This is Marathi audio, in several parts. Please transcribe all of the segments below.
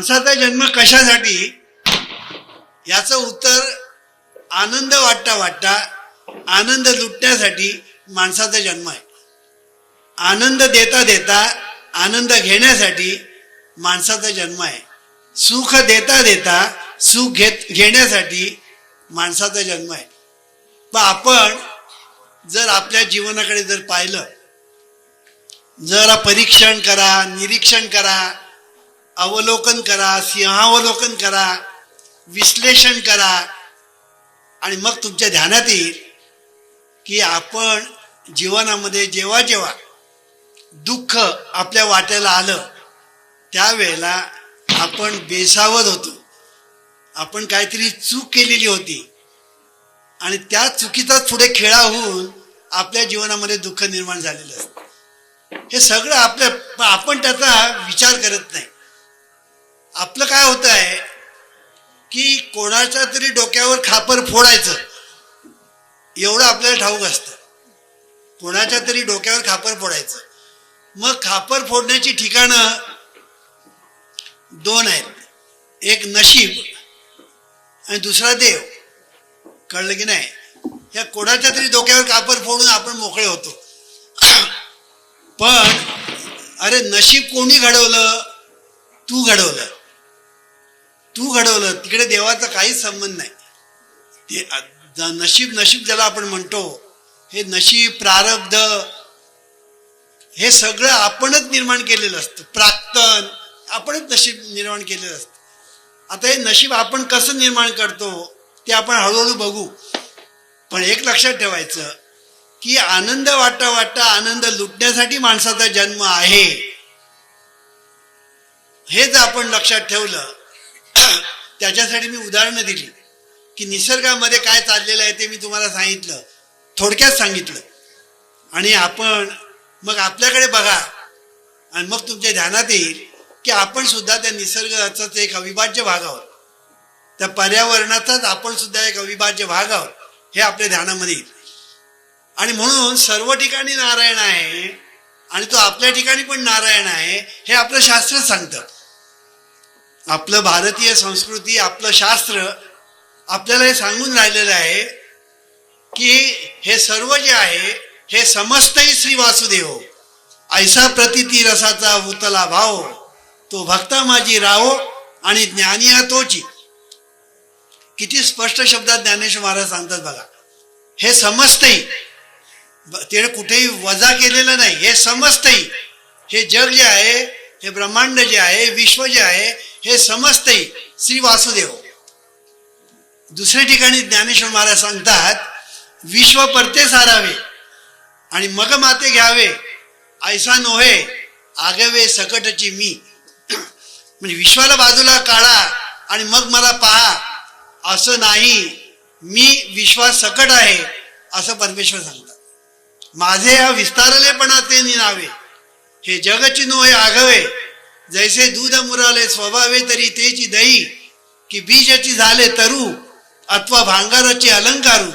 माणसाचा जन्म कशासाठी? याचं उत्तर आनंद वाटता वाटता आनंद लुटण्यासाठी माणसाचा जन्म आहे. आनंद देता देता आनंद घेण्यासाठी माणसाचा जन्म आहे. सुख देता देता सुख घेत घेण्यासाठी माणसाचा जन्म आहे. पण आपण जर आपल्या जीवनाकडे जर पाहिलं जरा परीक्षण करा निरीक्षण करा अवलोकन करा सिंहावलोकन करा विश्लेषण करा. आणि मग तुमच्या ध्यानात येईल की आपण जीवनामध्ये जेव्हा जेव्हा दुःख आपल्या वाट्याला आलं त्यावेळेला आपण बेसावध होतो. आपण काहीतरी चूक केलेली होती. आणि त्या चुकीचाच पुढे खेळा होऊन आपल्या जीवनामध्ये दुःख निर्माण झालेलं असतं. हे सगळं आपल्या आपण त्याचा विचार करत नाही. आपलं काय होत आहे की कोणाच्या तरी डोक्यावर खापर फोडायचं एवढं आपल्याला ठाऊक असतं. कोणाच्या तरी डोक्यावर खापर फोडायचं. मग खापर फोडण्याची ठिकाणं दोन आहेत. एक नशीब आणि दुसरा देव. कळलं की नाही? ह्या कोणाच्या तरी डोक्यावर कापर फोडून आपण मोकळे होतो. पण अरे नशीब कोणी घडवलं? तू घडवलं. तू घडवलं तिकडे देवाचा काहीच संबंध नाही. ते नशीब नशीब ज्याला आपण म्हणतो हे नशीब प्रारब्ध हे सगळं आपणच निर्माण केलेलं असतं. प्राक्तन आपणच नशीब निर्माण केलेलं असतं. आता हे नशीब आपण कसं निर्माण करतो ते आपण हळूहळू बघू. पण एक लक्षात ठेवायचं की आनंद वाटा वाटा आनंद लुटण्यासाठी माणसाचा जन्म आहे. हेच आपण लक्षात ठेवलं त्याच्यासाठी मी उदाहरणं दिली की निसर्गामध्ये काय चाललेलं आहे ते मी तुम्हाला सांगितलं थोडक्यात सांगितलं. आणि आपण मग आपल्याकडे बघा आणि मग तुमच्या ध्यानात येईल की आपण सुद्धा त्या निसर्गाचाच एक अविभाज्य भाग आहोत. त्या पर्यावरणाचाच आपण सुद्धा एक अविभाज्य भाग आहोत हे आपल्या ध्यानामध्ये येईल. आणि म्हणून सर्व ठिकाणी नारायण आहे आणि तो आपल्या ठिकाणी पण नारायण आहे हे आपलं शास्त्र सांगतं. आपलं भारतीय संस्कृती आपलं शास्त्र आपल्याला हे सांगून राहिलेलं आहे की हे सर्व जे आहे हे समस्तही श्री वासुदेव. ऐसा प्रतिती रसाचा उतला भाव तो भक्ता माझी राहो आणि ज्ञानिया तोची. किती स्पष्ट शब्दात ज्ञानेश्वर महाराज सांगतात बघा. हे समजतही ते कुठेही वजा केलेलं नाही हे समजतही हे जग जे आहे हे ब्रह्मांड जे आहे विश्व जे आहे हे समजते श्री वासुदेव. दुसऱ्या ठिकाणी ज्ञानेश्वर महाराज सांगतात विश्व परते सारावे आणि मग माते घ्यावे ऐसा नोहे आगवे सकटची मी. म्हणजे विश्वाला बाजूला काढा आणि मग मला पहा असं नाही मी विश्वास सकट आहे असं परमेश्वर सांगतात. माझे या विस्तारलेपणाचे निनावे हे जगची नोहे आगवे जैसे दूध मुराले स्वभावे तरी तेची दही की बीजाची झाले तरू अथवा भांगाराचे अलंकारू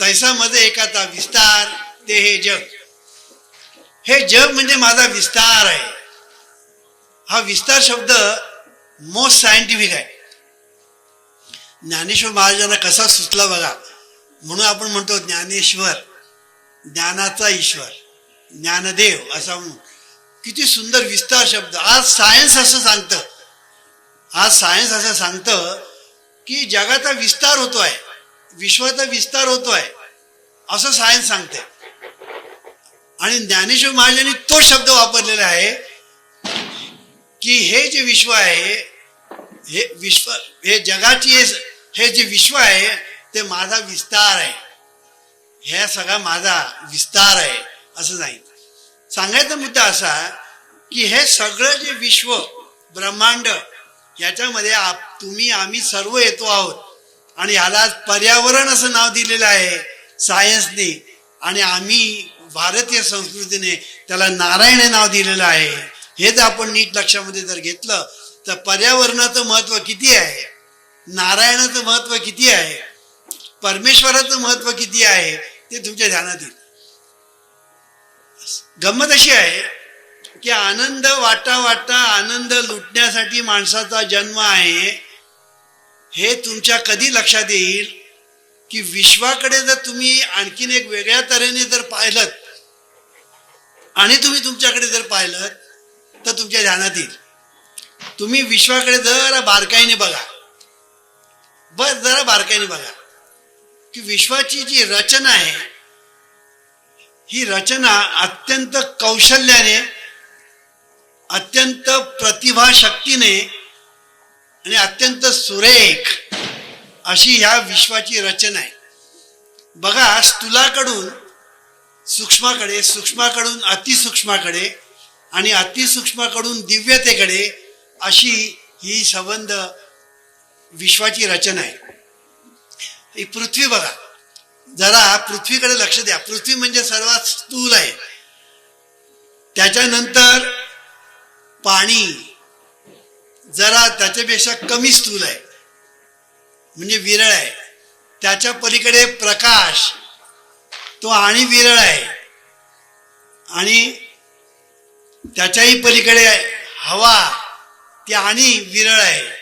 तैसा मध्ये एकाचा विस्तार ते हे जग. हे जग म्हणजे माझा विस्तार आहे. हा विस्तार शब्द मोस्ट सायंटिफिक आहे. ज्ञानेश्वर महाराजांना कसा सुचला बघा. म्हणून आपण म्हणतो ज्ञानेश्वर ज्ञानाचा ईश्वर ज्ञानदेव असा म्हणून किती सुंदर विस्तार शब्द. आज सायन्स असं सांगतं. आज सायन्स असं सांगतं की जगाचा विस्तार होतो आहे विश्वाचा विस्तार होतो आहे असं सायन्स सांगते आणि ज्ञानेश्वर महाराजांनी तो शब्द वापरलेला आहे की हे जे विश्व आहे हे विश्व हे जगाची हे- हे जे विश्व आहे ते माझा विस्तार आहे. हे सगळा माझा विस्तार आहे असं सांगितलं. सांगायचा मुद्दा असा की हे सगळं जे विश्व ब्रह्मांड याच्यामध्ये आप तुम्ही आम्ही सर्व येतो आहोत. आणि ह्याला पर्यावरण असं नाव दिलेलं आहे सायन्सने आणि आम्ही भारतीय संस्कृतीने त्याला नारायण हे नाव दिलेलं आहे. हे जर आपण नीट लक्षामध्ये जर घेतलं तर पर्यावरणाचं महत्त्व किती आहे? नारायणाचं महत्त्व किती आहे? परमेश्वराचं महत्त्व किती आहे? ते तुमच्या ध्यानात येईल. गंमत अशी आहे की आनंद वाटा वाटा आनंद लुटण्यासाठी माणसाचा जन्म आहे हे तुमच्या कधी लक्षात येईल? की विश्वाकडे जर तुम्ही आणखीन एक वेगळ्या तऱ्हेने जर पाहिलं आणि तुम्ही तुमच्याकडे जर पाहिलं तर तुमच्या ध्यानात येईल. तुम्ही विश्वाकडे जरा बारकाईने बघा. बस जरा बारकाईने बघा. की विश्वाची जी रचना आहे ही रचना अत्यंत कौशल्याने अत्यंत प्रतिभाशक्तीने आणि अत्यंत सुरेख अशी ह्या विश्वाची रचना आहे. बघा स्थूलाकडून सूक्ष्माकडे सूक्ष्माकडून अतिसूक्ष्माकडे आणि अतिसूक्ष्माकडून दिव्यतेकडे अशी ही संबंध विश्वाची रचना आहे. ही पृथ्वी बघा. जरा पृथ्वीकडे लक्ष द्या. पृथ्वी म्हणजे सर्वात स्थूल आहे. त्याच्यानंतर पाणी जरा त्याच्यापेक्षा कमी स्थूल आहे. म्हणजे विरळ आहे. त्याच्या पलीकडे प्रकाश. तो आणि विरळ आहे. आणि त्याच्याही पलीकडे हवा. ती आणि विरळ आहे.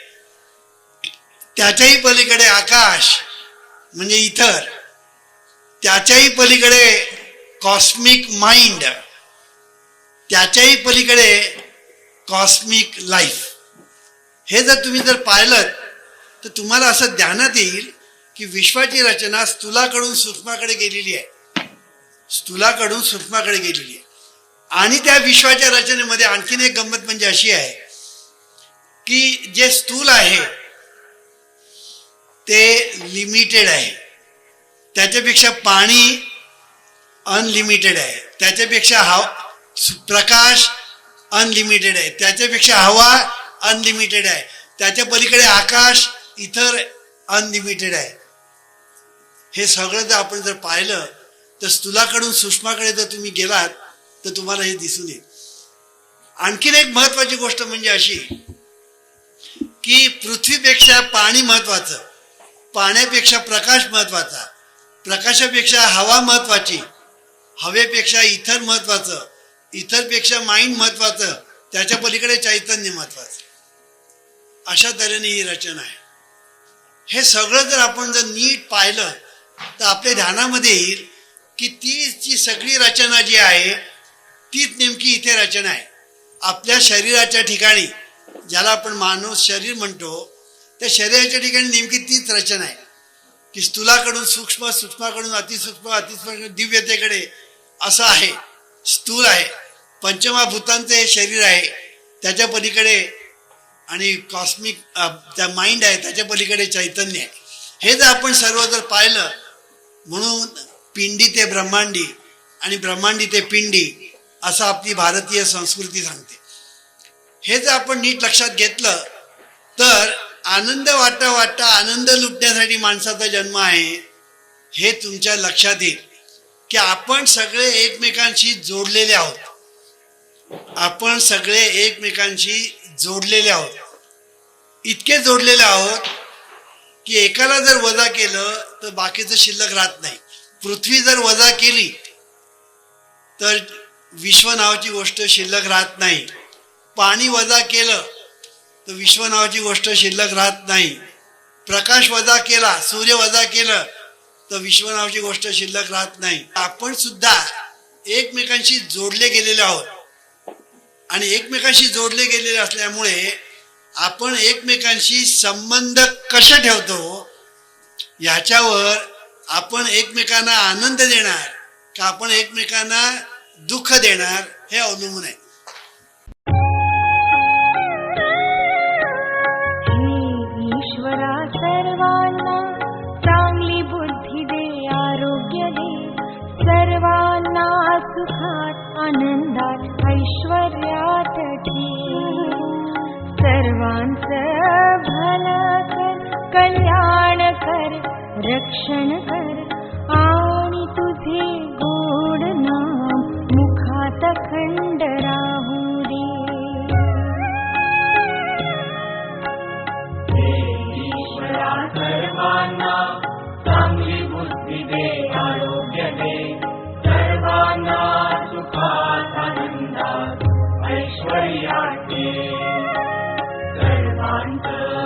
त्याच्याही पलीकडे आकाश. म्हणजे इतर त्याच्याही पलीकडे कॉस्मिक माइंड त्याच्याही पलीकडे कॉस्मिक लाईफ हे जर तुम्ही जर पाहिलं तर तुम्हाला असं ध्यानात येईल की विश्वाची रचना स्थूलाकडून सूक्ष्माकडे गेलेली आहे. स्थूलाकडून सूक्ष्माकडे गेलेली आहे. आणि त्या विश्वाच्या रचनेमध्ये आणखीन एक गंमत म्हणजे अशी आहे की जे स्थूल आहे ते लिमिटेड आहे. त्याच्यापेक्षा पाणी अनलिमिटेड आहे. त्याच्यापेक्षा हव प्रकाश अनलिमिटेड आहे. त्याच्यापेक्षा हवा अनलिमिटेड आहे. त्याच्या पलीकडे आकाश इतर अनलिमिटेड आहे. हे सगळं जर आपण जर पाहिलं तर स्थूलाकडून सुषमाकडे जर तुम्ही गेलात तर तुम्हाला हे दिसून येईल. आणखीन एक महत्वाची गोष्ट म्हणजे अशी की पृथ्वीपेक्षा पाणी महत्वाचं पाण्यापेक्षा प्रकाश महत्त्वाचा. प्रकाशापेक्षा हवा महत्वाची हवेपेक्षा इथर महत्वाचं इथरपेक्षा माइंड महत्वाचं त्याच्या पलीकडे चैतन्य महत्वाचं. अशा तऱ्हेने ही रचना आहे. हे सगळं जर आपण जर नीट पाहिलं तर आपल्या ध्यानामध्ये येईल की ती सगळी रचना जी आहे तीच नेमकी इथे रचना आहे. आपल्या शरीराच्या ठिकाणी ज्याला आपण माणूस शरीर म्हणतो त्या शरीराच्या ठिकाणी नेमकी तीच रचना आहे. की स्थूलाकडून सूक्ष्म सूक्ष्माकडून अतिसूक्ष्म अतिसूक्ष्म दिव्यतेकडे. असं आहे. स्थूल आहे. पंचमाभूतांचं हे शरीर आहे. त्याच्या पलीकडे आणि कॉस्मिक त्या माइंड आहे त्याच्या पलीकडे चैतन्य आहे. हे जर आपण सर्व जर पाहिलं म्हणून पिंडी ते ब्रह्मांडी आणि ब्रह्मांडी ते पिंडी असं आपली भारतीय संस्कृती सांगते. हे जर आपण नीट लक्षात घेतलं तर आनंद वाटता वाटता आनंद लुटण्यासाठी माणसाचा जन्म आहे हे तुमच्या लक्षात येईल की आपण सगळे एकमेकांशी जोडलेले आहोत. आपण सगळे एकमेकांशी जोडलेले आहोत. इतके जोडलेले आहोत की एकाला जर वजा केलं तर बाकीचं शिल्लक राहत नाही. पृथ्वी जर वजा केली तर विश्व नावाची गोष्ट शिल्लक राहत नाही. पाणी वजा केलं तर विश्व नावाची गोष्ट शिल्लक राहत नाही. प्रकाश वजा केला सूर्य वजा केलं तर विश्व नावाची गोष्ट शिल्लक राहत नाही. आपण सुद्धा एकमेकांशी जोडले गेलेले आहोत. आणि एकमेकांशी जोडले गेलेले असल्यामुळे आपण एकमेकांशी संबंध कसे ठेवतो ह्याच्यावर आपण एकमेकांना आनंद देणार का आपण एकमेकांना दुःख देणार हे अवलंबून आहे. सुखात आनंदात ऐश्वर्यात ठेव सर्वांचं भलं कर कल्याण कर रक्षण कर until